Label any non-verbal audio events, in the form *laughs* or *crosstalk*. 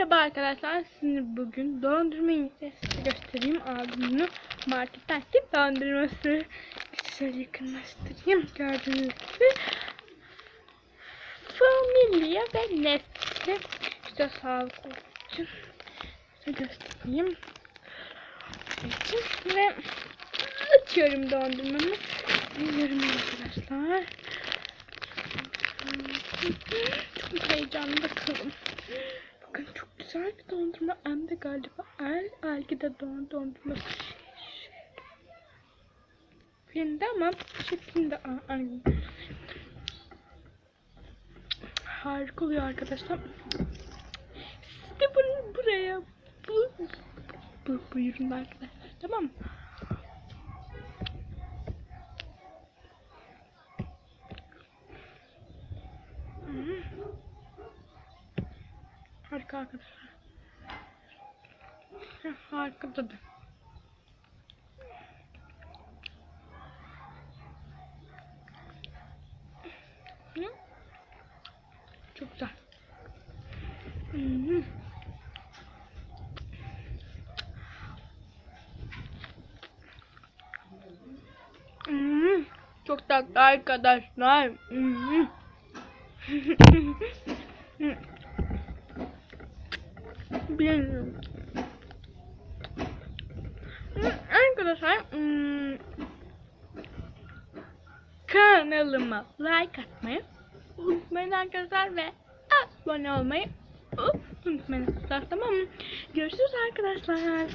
Merhaba arkadaşlar. Size bugün dondurma. Size göstereyim. Abimini marketten kim dondurması. Şöyle yakınlaştırayım. Gördüğünüz gibi. Familia ve Nestle. İşte sağlıklı için. Size göstereyim. için ve açıyorum dondurmamı. Yiyorum arkadaşlar. Çok heyecanlı bakalım. Güzel bir dondurma. Hem de galiba el algide don dondurması. Filmde ama şeklinde aynı. Harika oluyor arkadaşlar. Siz de bunu buraya bu, bu, buyurun arkadaşlar. Tamam mı? Harika arkadaşlar. Harika tadı. Çok güzel. Hı -hı. Çok tatlı arkadaşlar. Hı *laughs* Hı, Arkadaşlar hmm, kanalıma like atmayı unutmayın arkadaşlar ve abone olmayı unutmayın arkadaşlar tamam mı? Görüşürüz arkadaşlar.